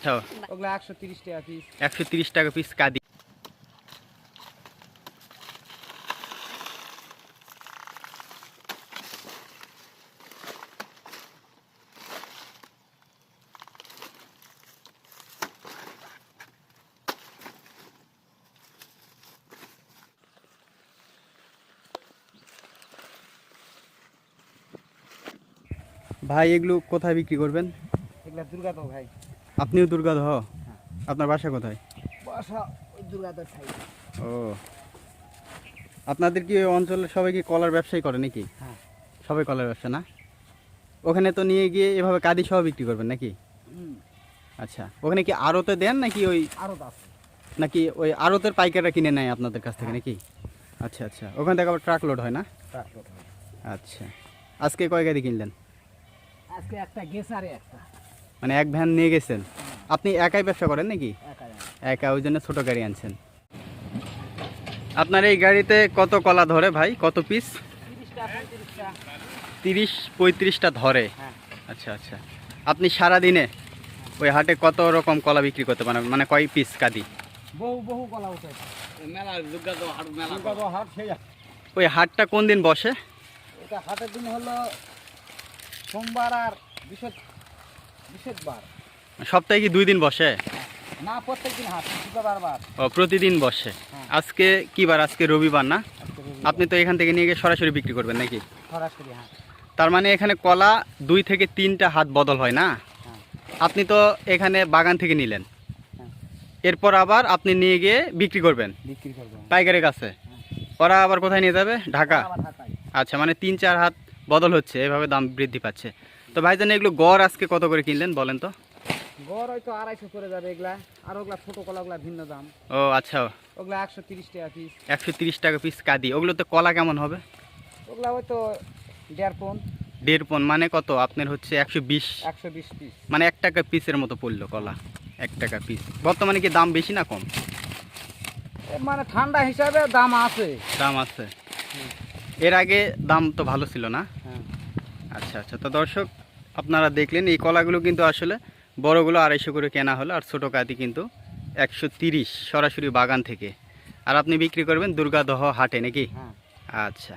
আচ্ছা ওগুলো একশো তিরিশ টাকা পিস একশো তিরিশ টাকা পিস কাদি। ভাই এগুলো কোথায় বিক্রি করবেন? এগুলো দুর্গাতম ভাই। আপনিও দুর্গাদহ আপনার বাসা কোথায়? বাসা ও। আপনাদের কি ওই অঞ্চলে সবাই কি কলার ব্যবসাই করে নাকি? হ্যাঁ। সবাই কলার ব্যবসা না? ওখানে তো নিয়ে গিয়ে এভাবে কাদি সহ বিক্রি করবেন নাকি? আচ্ছা ওখানে কি আড়তে দেন নাকি ওই নাকি ওই আড়তের পাইকাররা কিনে নেয় আপনাদের কাছ থেকে নাকি? আচ্ছা আচ্ছা ওখান থেকে আবার ট্রাক লোড হয় না। আচ্ছা আজকে কয় গাড়ি কিনলেন? আজকে একটা গেসারে একটা। মানে এক ভ্যান নিয়ে গেছেন? আপনি একাই ব্যবসা করেন নাকি? একা ওই জন্য ছোটো গাড়ি আনছেন। আপনার এই গাড়িতে কত কলা ধরে ভাই? কত পিস তিরিশ পঁয়ত্রিশটা ধরে? হ্যাঁ। আচ্ছা আচ্ছা। আপনি সারা দিনে ওই হাটে কত রকম কলা বিক্রি করতে পারেন? মানে কয় পিস কাদি? বহু বহু কলা উঠে মেলা দুর্গা তো হাট মেলা দুর্গা তো হাট সেই ওই হাটটা কোন দিন বসে? এটা হাটের দিন হলো সোমবার আর বৃহস্প বৃহস্পতিবার সপ্তাহে কি দুই দিন বসে? না প্রত্যেক দিন হাট শুক্রবার বার ও প্রতিদিন বসে। হ্যাঁ। আজকে কি বার? আজকে রবিবার না? আপনি তো এখান থেকে নিয়ে গিয়ে সরাসরি বিক্রি করবেন নাকি? সরাসরি হাট তার মানে এখানে কলা দুই থেকে তিনটা হাত বদল হয় না? হ্যাঁ। আপনি তো এখানে বাগান থেকে নিলেন। হ্যাঁ। এরপর আবার আপনি নিয়ে গিয়ে বিক্রি করবেন। বিক্রি করব পাইকারের কাছে ওরা আবার কোথায় নিয়ে যাবে? ঢাকা? আচ্ছা মানে তিন চার হাত বদল হচ্ছে এভাবে দাম বৃদ্ধি পাচ্ছে। তো ভাইজান এগুলো গড় আজকে কত করে কিনলেন বলেন তো? গড় হয়তো আড়াইশো করে যাবে এগুলা। আর ওগুলা ছোটো কলাগুলা ভিন্ন দাম। ও আচ্ছা। ওগুলা একশো তিরিশ টাকা পিস একশো তিরিশ টাকা পিস কাদি। ওগুলো তো কলা কেমন হবে? ওগুলা হয়তো দেড় পন। দেড় পন মানে কত? আপনার হচ্ছে একশো বিশ। একশো বিশ পিস মানে এক টাকা পিসের মতো পড়ল কলা। এক টাকা পিস বর্তমানে কি দাম বেশি না কম? মানে ঠান্ডা হিসাবে দাম আছে। দাম আছে। এর আগে দাম তো ভালো ছিল না? হ্যাঁ। আচ্ছা আচ্ছা। তো দর্শক আপনারা দেখলেন এই কলাগুলো কিন্তু আসলে বড়গুলো আড়াইশো করে কেনা হলো আর ছোটো কাতি কিন্তু একশো তিরিশ সরাসরি বাগান থেকে। আর আপনি বিক্রি করবেন দুর্গাদহ হাটে নাকি? হ্যাঁ। আচ্ছা।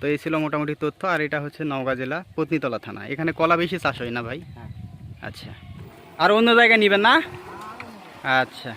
তো এই ছিল মোটামুটি তথ্য আর এটা হচ্ছে নওগাঁ জেলা পত্নীতলা থানা। এখানে কলা বেশি চাষ হয় না ভাই? হ্যাঁ। আচ্ছা। আর অন্য জায়গায় নেবেন না? আচ্ছা।